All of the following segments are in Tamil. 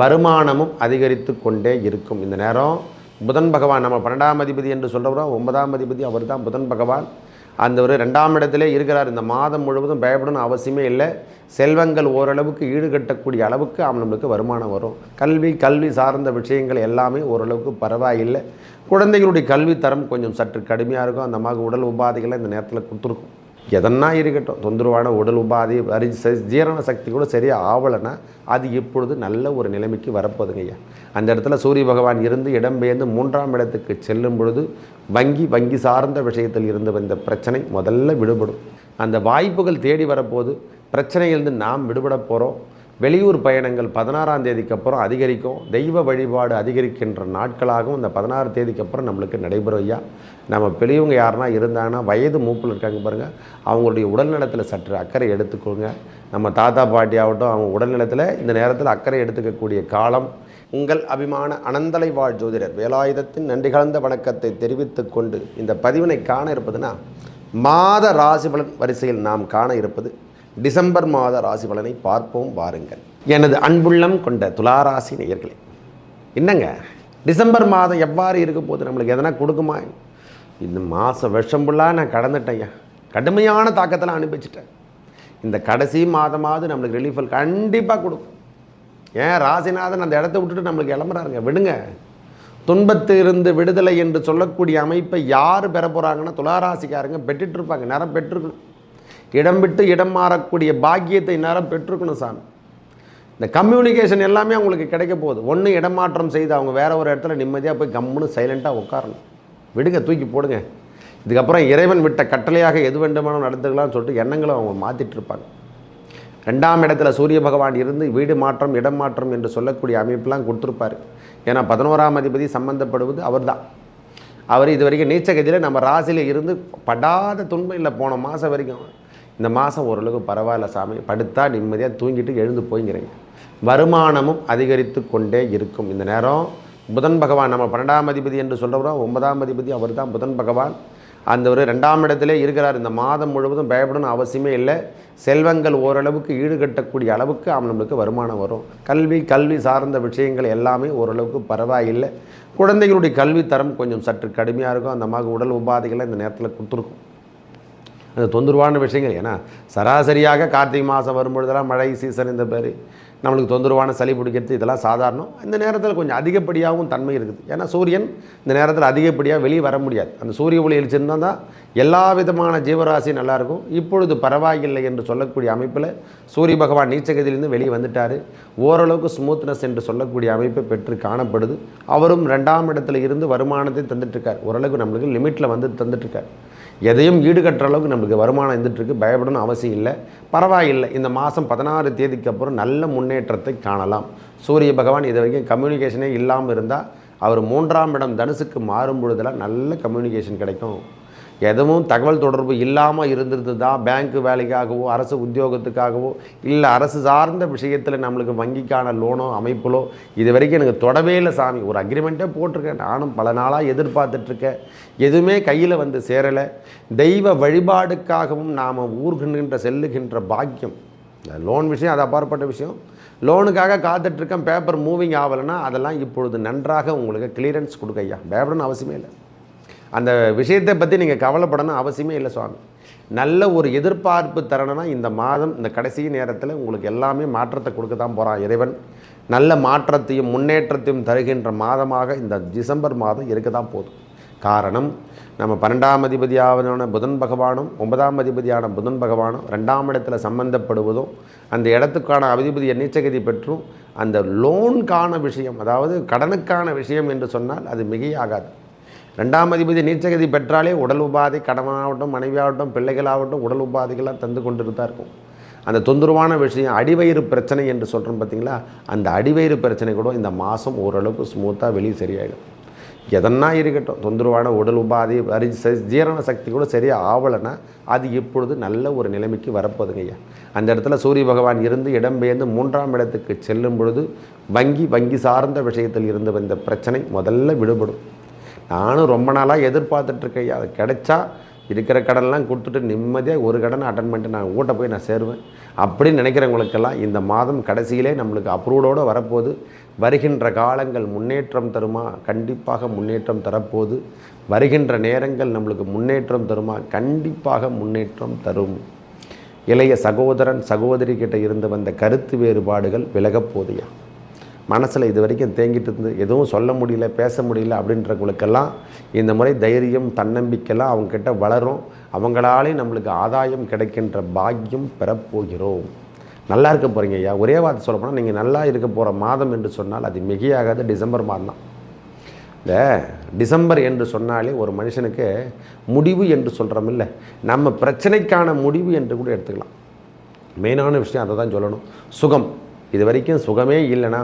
வருமானமும் அதிகரித்து கொண்டே இருக்கும். இந்த நேரம் புதன் பகவான் நம்ம பன்னெண்டாம் அதிபதி என்று சொல்கிறோம் ஒன்பதாம் அதிபதி அவர் தான் புதன் பகவான். அந்த ஒரு ரெண்டாம் இடத்திலே இருக்கிறார். இந்த மாதம் முழுவதும் பயப்படணும் அவசியமே இல்லை. செல்வங்கள் ஓரளவுக்கு ஈடுகட்டக்கூடிய அளவுக்கு அவன் நம்மளுக்கு வருமானம் வரும். கல்வி கல்வி சார்ந்த விஷயங்கள் எல்லாமே ஓரளவுக்கு பரவாயில்லை. குழந்தைகளுடைய கல்வி தரம் கொஞ்சம் சற்று கடுமையாக இருக்கும். அந்த மாதிரி உடல் உபாதைகளை இந்த நேரத்தில் கொடுத்துருக்கும். எதன்னா இருக்கட்டும் தொந்தரவான உடல் உபாதி அரி ச- ஜீரண சக்தி கூட சரியாக ஆவலைன்னா அது இப்பொழுது நல்ல ஒரு நிலைமைக்கு வரப்போகுதுங்க ஐயா. அந்த இடத்துல சூரிய பகவான் இருந்து இடம்பெயர்ந்து மூன்றாம் இடத்துக்கு செல்லும் பொழுது வங்கி வங்கி சார்ந்த விஷயத்தில் இருந்து வந்த பிரச்சனை முதல்ல விடுபடும். அந்த வாய்ப்புகள் தேடி வரப்போது பிரச்சனையிலிருந்து நாம் விடுபட போகிறோம் வெளியூர் பயணங்கள் பதினாறாம் தேதிக்கு அப்புறம் அதிகரிக்கும். தெய்வ வழிபாடு அதிகரிக்கின்ற நாட்களாகவும் இந்த பதினாறு தேதிக்கு அப்புறம் நம்மளுக்கு நடைபெறும் ஐயா. நம்ம பெரியவங்க யாருனா இருந்தாங்கன்னா வயது மூப்பில் இருக்காங்க பாருங்கள் அவங்களுடைய உடல்நலத்தில் சற்று அக்கறை எடுத்துக்கோங்க. நம்ம தாத்தா பாட்டி ஆகட்டும் அவங்க உடல்நலத்தில் இந்த நேரத்தில் அக்கறை எடுத்துக்கக்கூடிய காலம். உங்கள் அபிமான அனந்தலை வாழ் ஜோதிடர் வேலாயுதத்தின் நன்றி கலந்த வணக்கத்தை தெரிவித்து கொண்டு இந்த பதிவினை காண இருப்பதுன்னா மாத ராசி பலன் வரிசையில் நாம் காண இருப்பது டிசம்பர் மாத ராசி பலனை பார்ப்போம் வாருங்கள். எனது அன்புள்ளம் கொண்ட துளாராசி நேயர்களே என்னங்க? டிசம்பர் மாதம் எவ்வாறு இருக்கும் போது நம்மளுக்கு எதனா கொடுக்குமா? இந்த மாதம் வருஷம் ஃபுல்லாக நான் கடந்துட்டேன் கடுமையான தாக்கத்தில் அனுப்பிச்சிட்டேன் இந்த கடைசி மாதமாவது நம்மளுக்கு ரிலீஃபல் கண்டிப்பாக கொடுக்கும். ஏன்? ராசிநாதன் அந்த இடத்த விட்டுட்டு நம்மளுக்கு இளம்புறாருங்க விடுங்க. துன்பத்திலிருந்து விடுதலை என்று சொல்லக்கூடிய அமைப்பை யார் பெற போகிறாங்கன்னா துளாராசிக்காரங்க. பெற்றுட்டு இருப்பாங்க. நேரம் பெற்றுக்கணும். இடம் விட்டு இடம் மாறக்கூடிய பாக்கியத்தை நேரம் பெற்றுக்கணும் சாமி. இந்த கம்யூனிகேஷன் எல்லாமே அவங்களுக்கு கிடைக்க போகுது. ஒன்று இடமாற்றம் செய்து அவங்க வேற ஒரு இடத்துல நிம்மதியாக போய் கம்முன்னு சைலண்ட்டாக உட்காரணும் விடுங்க தூக்கி போடுங்க. இதுக்கப்புறம் இறைவன் விட்ட கட்டளையாக எது வேண்டுமானும் நடந்துக்கலாம்னு சொல்லிட்டு எண்ணங்களை அவங்க மாற்றிட்டு இருப்பாங்க. ரெண்டாம் இடத்துல சூரிய பகவான் இருந்து வீடு மாற்றம் இடம் மாற்றம் என்று சொல்லக்கூடிய அமைப்பெலாம் கொடுத்துருப்பாரு. ஏன்னா பதினோராம் அதிபதி சம்பந்தப்படுவது அவர்தான். அவர் இது வரைக்கும் நீச்சகதியில் நம்ம ராசியில் இருந்து படாத துன்பம் இல்லை. போன மாதம் வரைக்கும் இந்த மாதம் ஓரளவுக்கு பரவாயில்ல சாமி. படுத்தா நிம்மதியாக தூங்கிட்டு எழுந்து போய்ங்கிறீங்க. வருமானமும் அதிகரித்து கொண்டே இருக்கும். இந்த நேரம் புதன் பகவான் நம்ம பன்னெண்டாம் அதிபதி என்று சொல்கிறோம் ஒன்பதாம் அதிபதி அவர் தான் புதன் பகவான். அந்த ஒரு ரெண்டாம் இடத்திலே இருக்கிறார். இந்த மாதம் முழுவதும் பயப்படணும் அவசியமே இல்லை. செல்வங்கள் ஓரளவுக்கு ஈடுகட்டக்கூடிய அளவுக்கு அவன் நம்மளுக்கு வருமானம் வரும். கல்வி கல்வி சார்ந்த விஷயங்கள் எல்லாமே ஓரளவுக்கு பரவாயில்லை. குழந்தைகளுடைய கல்வி தரம் கொஞ்சம் சற்று கடுமையாக இருக்கும். அந்த மாதிரி உடல் உபாதைகளை இந்த நேரத்தில் கொடுத்துருக்கும். அது தொந்தரவான விஷயங்கள். ஏன்னா சராசரியாக கார்த்திகை மாதம் வரும்பொழுதெல்லாம் மழை சீசன் இந்த பேர். நம்மளுக்கு தொந்தரவான சளி பிடிக்கிறது இதெல்லாம் சாதாரணம். இந்த நேரத்தில் கொஞ்சம் அதிகப்படியாகவும் தன்மை இருக்குது. ஏன்னா சூரியன் இந்த நேரத்தில் அதிகப்படியாக வெளியே வர முடியாது. அந்த சூரிய ஒளி எழுச்சிருந்தால் தான் எல்லா விதமான ஜீவராசி நல்லாயிருக்கும் இப்பொழுது பரவாயில்லை என்று சொல்லக்கூடிய அமைப்பில் சூரிய பகவான் நீச்சகதியிலிருந்து வெளியே வந்துட்டார். ஓரளவுக்கு ஸ்மூத்னஸ் என்று சொல்லக்கூடிய அமைப்பை பெற்று காணப்படுது. அவரும் ரெண்டாம் இடத்துல இருந்து வருமானத்தை தந்துட்டுருக்கார் ஓரளவுக்கு நம்மளுக்கு லிமிட்டில் வந்து தந்துட்டுருக்கார் எதையும் ஈடுகட்டுற அளவுக்கு நம்மளுக்கு வருமானம் இருந்துகிட்ருக்கு பயப்படணும் அவசியம் இல்லை. பரவாயில்லை. இந்த மாதம் பதினாறு தேதிக்கு அப்புறம் நல்ல முன்னேற்றத்தை காணலாம். சூரிய பகவான் இது வரைக்கும் கம்யூனிகேஷனே இல்லாமல் இருந்தால் அவர் மூன்றாம் இடம் தனுசுக்கு மாறும் பொழுதெல்லாம் நல்ல கம்யூனிகேஷன் கிடைக்கும். எதுவும் தகவல் தொடர்பு இல்லாமல் இருந்திருந்து தான் பேங்க்கு வேலைக்காகவோ அரசு உத்தியோகத்துக்காகவோ இல்லை அரசு சார்ந்த விஷயத்தில் நம்மளுக்கு வங்கிக்கான லோனோ அமைப்புலோ இது வரைக்கும் எனக்கு தொடவே இல்லை சாமி. ஒரு அக்ரிமெண்ட்டே போட்டிருக்கேன். நானும் பல நாளாக எதிர்பார்த்துட்ருக்கேன். எதுவுமே கையில் வந்து சேரலை. தெய்வ வழிபாடுக்காகவும் நாம் ஊர்கின்ற செல்லுகின்ற பாக்கியம். லோன் விஷயம் அது அப்பாற்பட்ட விஷயம். லோனுக்காக காத்துட்ருக்கேன். பேப்பர் மூவிங் ஆகலைன்னா அதெல்லாம் இப்பொழுது நன்றாக உங்களுக்கு கிளியரன்ஸ் கொடுக்க ஐயா. பயப்படணும் அவசியமே இல்லை. அந்த விஷயத்தை பற்றி நீங்கள் கவலைப்படணும் அவசியமே இல்லை சுவாமி. நல்ல ஒரு எதிர்பார்ப்பு தரணும்னா இந்த மாதம் இந்த கடைசி நேரத்தில் உங்களுக்கு எல்லாமே மாற்றத்தை கொடுக்க தான் போகிறான் இறைவன். நல்ல மாற்றத்தையும் முன்னேற்றத்தையும் தருகின்ற மாதமாக இந்த டிசம்பர் மாதம் இருக்க தான் போதும். காரணம் நம்ம பன்னெண்டாம் அதிபதியான புதன் பகவானும் ஒன்பதாம் அதிபதியான புதன் பகவானும் ரெண்டாம் இடத்துல சம்பந்தப்படுவதும் அந்த இடத்துக்கான அதிபதியை நீச்சகதி பெற்றும் அந்த லோனுக்கான விஷயம் அதாவது கடனுக்கான விஷயம் என்று சொன்னால் அது மிகையாகாது. ரெண்டாம் அதிபதி நீச்சகதி பெற்றாலே உடல் உபாதை கணவனாகட்டும் மனைவியாகட்டும் பிள்ளைகளாகட்டும் உடல் உபாதைகளாக தந்து கொண்டு தான் இருக்கும். அந்த தொந்தரவான விஷயம் அடிவயிறு பிரச்சனை என்று சொல்கிறோம் பார்த்தீங்களா அந்த அடிவயிறு பிரச்சனை கூட இந்த மாதம் ஓரளவுக்கு ஸ்மூத்தாக வெளியே சரியாயிடும். எதனா இருக்கட்டும் தொந்தரவான உடல் உபாதை அரி ஜீரண சக்தி கூட சரியாக ஆவலைன்னா அது இப்பொழுது நல்ல ஒரு நிலைமைக்கு வரப்போகுதுங்க ஐயா. அந்த இடத்துல சூரிய பகவான் இருந்து இடம்பெயர்ந்து மூன்றாம் இடத்துக்கு செல்லும் பொழுது வங்கி வங்கி சார்ந்த விஷயத்தில் இருந்து வந்த பிரச்சனை முதல்ல விடுபடும். நானும் ரொம்ப நாளாக எதிர்பார்த்துட்ருக்கேன் அது கிடைச்சா இருக்கிற கடன்லாம் கொடுத்துட்டு நிம்மதியாக ஒரு கடனை அட்டன் பண்ணிட்டு நான் ஊட்ட போய் நான் சேருவேன். அப்படின்னு நினைக்கிறவங்களுக்கெல்லாம் இந்த மாதம் கடைசியிலே நம்மளுக்கு அப்ரூவோடு வரப்போகுது. வருகின்ற காலங்கள் முன்னேற்றம் தருமா? கண்டிப்பாக முன்னேற்றம் தரப்போகுது. வருகின்ற நேரங்கள் நம்மளுக்கு முன்னேற்றம் தருமா? கண்டிப்பாக முன்னேற்றம் தரும். இளைய சகோதரன் சகோதரி கிட்ட இருந்து வந்த கருத்து வேறுபாடுகள் விலகப்போதையா மனசில் இது வரைக்கும் தேங்கிட்டு இருந்து எதுவும் சொல்ல முடியல பேச முடியல அப்படின்றவங்களுக்கெல்லாம் இந்த முறை தைரியம் தன்னம்பிக்கைலாம் அவங்கக்கிட்ட வளரும். அவங்களாலே நம்மளுக்கு ஆதாயம் கிடைக்கின்ற பாக்கியம் பெறப்போகிறோம். நல்லா இருக்க போகிறீங்க ஐயா. ஒரே வார்த்தை சொல்ல போனால் நீங்கள் நல்லா இருக்க போகிற மாதம் என்று சொன்னால் அது மிகையாகாது. டிசம்பர் மாதம் தான். இந்த டிசம்பர் என்று சொன்னாலே ஒரு மனுஷனுக்கு முடிவு என்று சொல்கிறோம் இல்லை. நம்ம பிரச்சனைக்கான முடிவு என்று கூட எடுத்துக்கலாம். மெயினான விஷயம் அதை தான் சொல்லணும். சுகம். இது வரைக்கும் சுகமே இல்லைன்னா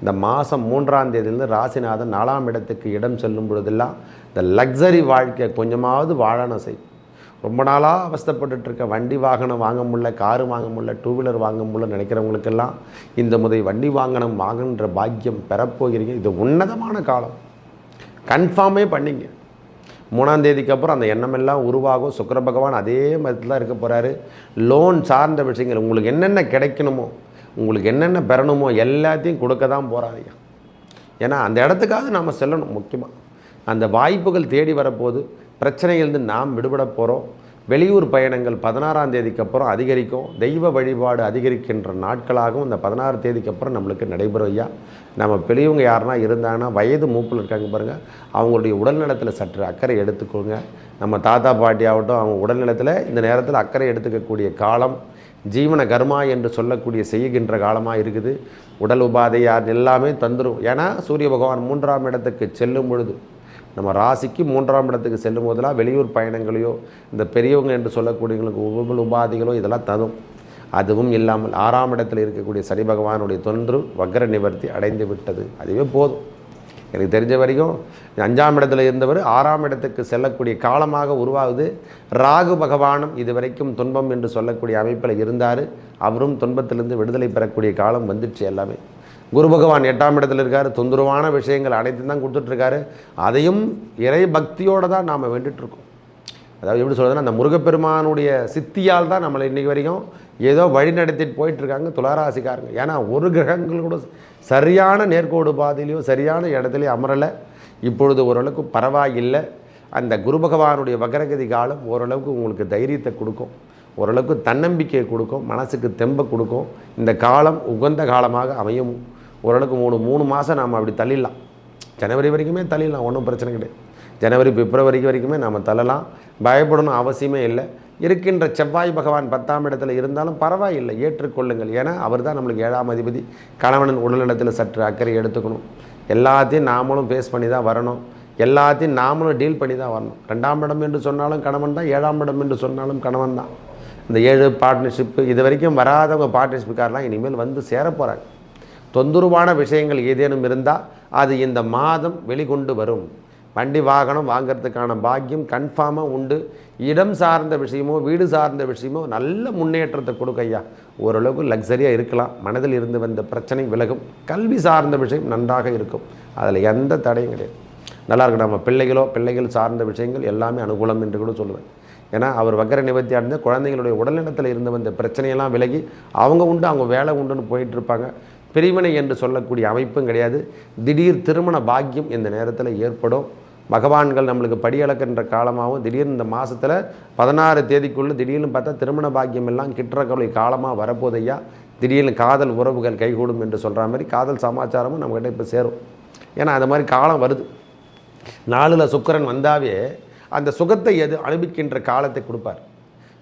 இந்த மாதம் மூன்றாம் தேதியிலிருந்து ராசிநாதன் நாலாம் இடத்துக்கு இடம் செல்லும் பொழுதெல்லாம் இந்த லக்ஸரி வாழ்க்கை கொஞ்சமாவது வாழணும் செய் ரொம்ப நாளாக அவஸ்தப்பட்டுருக்க வண்டி வாகனம் வாங்க முடியல காரு வாங்க முடியல டூ வீலர் வாங்க முடியல நினைக்கிறவங்களுக்கெல்லாம் இந்த முறை வண்டி வாங்கணும் வாங்கன்ற பாக்கியம் பெறப்போகிறீங்க. இது உன்னதமான காலம். கன்ஃபார்மே பண்ணிங்க. மூணாம் தேதிக்கு அப்புறம் அந்த எண்ணமெல்லாம் உருவாகும் சுக்கிர பகவான் அதே மாதிரி தான் இருக்க போகிறாரு லோன் சார்ந்த விஷயங்கள் உங்களுக்கு என்னென்ன கிடைக்கணுமோ உங்களுக்கு என்னென்ன பெறணுமோ எல்லாத்தையும் கொடுக்க தான் போகிறாருயா ஏன்னா அந்த இடத்துக்காக நாம் செல்லணும் முக்கியமாக அந்த வாய்ப்புகள் தேடி வரப்போது பிரச்சனையிலிருந்து நாம் விடுபட போகிறோம் வெளியூர் பயணங்கள் பதினாறாம் தேதிக்கு அப்புறம் அதிகரிக்கும். தெய்வ வழிபாடு அதிகரிக்கின்ற நாட்களாகவும் இந்த பதினாறு தேதிக்கு அப்புறம் நம்மளுக்கு நடைபெறும் ஐயா. நம்ம பெரியவங்க யாருன்னா இருந்தாங்கன்னா வயது மூப்பில் இருக்காங்க பாருங்கள் அவங்களுடைய உடல்நலத்தில் சற்று அக்கறை எடுத்துக்கோங்க. நம்ம தாத்தா பாட்டி ஆகட்டும் அவங்க உடல்நலத்தில் இந்த நேரத்தில் அக்கறை எடுத்துக்கக்கூடிய காலம் ஜீவன கர்மா என்று சொல்லக்கூடிய செய்கின்ற காலமாக இருக்குது. உடல் உபாதையார் எல்லாமே தந்துடும் ஏன்னா சூரிய பகவான் மூன்றாம் இடத்துக்கு செல்லும் பொழுது நம்ம ராசிக்கு மூன்றாம் இடத்துக்கு செல்லும் போதெல்லாம் வெளியூர் பயணங்களையோ இந்த பெரியவங்க என்று சொல்லக்கூடியவங்களுக்கு உபல் உபாதைகளோ இதெல்லாம் தரும். அதுவும் இல்லாமல் ஆறாம் இடத்தில் இருக்கக்கூடிய சனி பகவானுடைய தொன்று வக்ர நிவர்த்தி அடைந்து விட்டது. அதுவே போதும். எனக்கு தெரிஞ்ச வரைக்கும் அஞ்சாம் இடத்துல இருந்தவர் ஆறாம் இடத்துக்கு செல்லக்கூடிய காலமாக உருவாகுது. ராகு பகவானும் இது வரைக்கும் துன்பம் என்று சொல்லக்கூடிய அமைப்பில் இருந்தார். அவரும் துன்பத்திலிருந்து விடுதலை பெறக்கூடிய காலம் வந்துடுச்சு எல்லாமே. குரு பகவான் எட்டாம் இடத்துல இருக்கார். தொந்தரவான விஷயங்கள் அனைத்தும் தான் கொடுத்துட்ருக்காரு. அதையும் இறை பக்தியோடு தான் நாம் வேண்டுட்டுருக்கோம் அதாவது எப்படி சொல்கிறதுன்னா அந்த முருகப்பெருமானுடைய சித்தியால் தான் நம்மளை இன்றைக்கி வரைக்கும் ஏதோ வழி நடத்திட்டு போயிட்டுருக்காங்க துளாராசிக்காரங்க. ஏன்னா ஒரு கிரகங்கள் கூட சரியான நேர்கோடு பாதையிலையோ சரியான இடத்துலையோ அமரலை. இப்பொழுது ஓரளவுக்கு பரவாயில்லை. அந்த குரு பகவானுடைய வக்ரகதி காலம் ஓரளவுக்கு உங்களுக்கு தைரியத்தை கொடுக்கும். ஓரளவுக்கு தன்னம்பிக்கையை கொடுக்கும். மனசுக்கு தெம்பை கொடுக்கும். இந்த காலம் உகந்த காலமாக அமையும். ஓரளவுக்கு மூணு மூணு மாதம் நாம் அப்படி தள்ளிடலாம். ஜனவரி வரைக்குமே தள்ளிடலாம். ஒன்றும் பிரச்சனை கிடையாது. ஜனவரி பிப்ரவரி வரைக்குமே நாம் தள்ளலாம். பயப்படணும் அவசியமே இல்லை. இருக்கின்ற செவ்வாய் பகவான் பத்தாம் இடத்துல இருந்தாலும் பரவாயில்லை ஏற்றுக்கொள்ளுங்கள். ஏன்னா அவர் தான் நம்மளுக்கு ஏழாம் அதிபதி. கணவனின் உடல்நலத்தில் சற்று அக்கறை எடுத்துக்கணும். எல்லாத்தையும் நாமளும் ஃபேஸ் பண்ணி தான் வரணும். எல்லாத்தையும் நாமளும் டீல் பண்ணி தான் வரணும். ரெண்டாம் இடம் என்று சொன்னாலும் கணவன் தான் ஏழாம் இடம் என்று சொன்னாலும் கணவன் தான். இந்த ஏழு பார்ட்னர்ஷிப்பு இது வரைக்கும் வராதவங்க பார்ட்னர்ஷிப்புக்காரெலாம் இனிமேல் வந்து சேரப்போகிறாங்க தொந்தரவான விஷயங்கள் ஏதேனும் இருந்தால் அது இந்த மாதம் வெளிக்கொண்டு வரும். வண்டி வாகனம் வாங்கிறதுக்கான பாக்கியம் கன்ஃபார்மாக உண்டு. இடம் சார்ந்த விஷயமோ வீடு சார்ந்த விஷயமோ நல்ல முன்னேற்றத்தை கொடுக்க ஐயா. ஓரளவுக்கு லக்ஸரியாக இருக்கலாம். மனதில் இருந்து வந்த பிரச்சனை விலகும். கல்வி சார்ந்த விஷயம் நன்றாக இருக்கும். அதில் எந்த தடையும் கிடையாது. நல்லா இருக்கும் நம்ம பிள்ளைகளோ பிள்ளைகள் சார்ந்த விஷயங்கள் எல்லாமே அனுகூலம் என்று கூட சொல்லுவேன். ஏன்னா அவர் வக்கர நிவர்த்தி அடைந்த குழந்தைங்களுடைய உடல்நலத்தில் இருந்து வந்த பிரச்சனையெல்லாம் விலகி அவங்க உண்டு அவங்க வேலை உண்டுன்னு போயிட்டு இருப்பாங்க. பிரிவினை என்று சொல்லக்கூடிய அமைப்பும் கிடையாது. திடீர் திருமண பாக்கியம் இந்த நேரத்தில் ஏற்படும். பகவான்கள் நம்மளுக்கு படியளக்கின்ற காலமாகவும் திடீர்னு இந்த மாதத்தில் பதினாறு தேதிக்குள்ளே திடீர்னு பார்த்தா திருமண பாக்கியம் எல்லாம் கிட்டக்கூடிய காலமாக வரப்போதையா திடீர்னு காதல் உறவுகள் கைகூடும் என்று சொல்கிற மாதிரி காதல் சமாச்சாரமும் நம்மக்கிட்ட இப்போ சேரும். ஏன்னா அந்த மாதிரி காலம் வருது. நாளில் சுக்கரன் வந்தாவே அந்த சுகத்தை எது அனுபவிக்கின்ற காலத்தை கொடுப்பார்.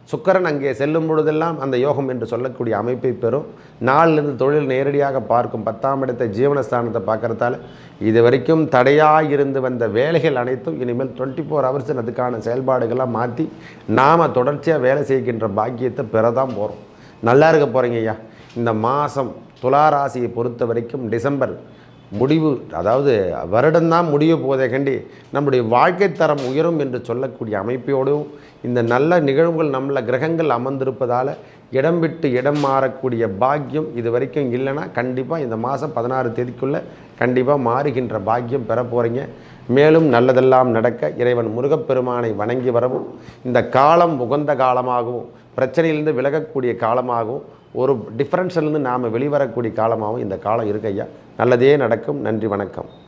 சுக்கரன் அங்கே செல்லும் பொழுதெல்லாம் அந்த யோகம் என்று சொல்லக்கூடிய அமைப்பை பெறும். நாளிலிருந்து தொழில் நேரடியாக பார்க்கும் பத்தாம் இடத்தை ஜீவனஸ்தானத்தை பார்க்கறதால இது வரைக்கும் தடையாக இருந்து வந்த வேலைகள் அனைத்தும் இனிமேல் டுவெண்ட்டி ஃபோர் ஹவர்ஸ் அதுக்கான செயல்பாடுகள்லாம் மாற்றி நாம் தொடர்ச்சியாக வேலை செய்கின்ற பாக்கியத்தை பெறதான் போகிறோம் நல்லா இருக்க போகிறீங்க ஐயா. இந்த மாதம் துளாராசியை பொறுத்த வரைக்கும் டிசம்பர் முடிவு அதாவது வருடம்தான் முடிய போதே கண்டி நம்முடைய வாழ்க்கை தரம் உயரும் என்று சொல்லக்கூடிய அமைப்போடும் இந்த நல்ல நிகழ்வுகள் நம்மள கிரகங்கள் அமர்ந்திருப்பதால் இடம் விட்டு இடம் மாறக்கூடிய பாக்கியம் இது வரைக்கும் இல்லைன்னா கண்டிப்பாக இந்த மாதம் பதினாறு தேதிக்குள்ளே கண்டிப்பாக மாறுகின்ற பாக்கியம் பெற போகிறீங்க மேலும் நல்லதெல்லாம் நடக்க இறைவன் முருகப்பெருமானை வணங்கி வரவும் இந்த காலம் உகந்த காலமாகவும் பிரச்சனையிலிருந்து விலகக்கூடிய காலமாகவும் ஒரு டிஃப்ரென்ஸ்லேருந்து நாம் வெளிவரக்கூடிய காலமாகவும் இந்த காலம் இருக்கையா நல்லதே நடக்கும். நன்றி வணக்கம்.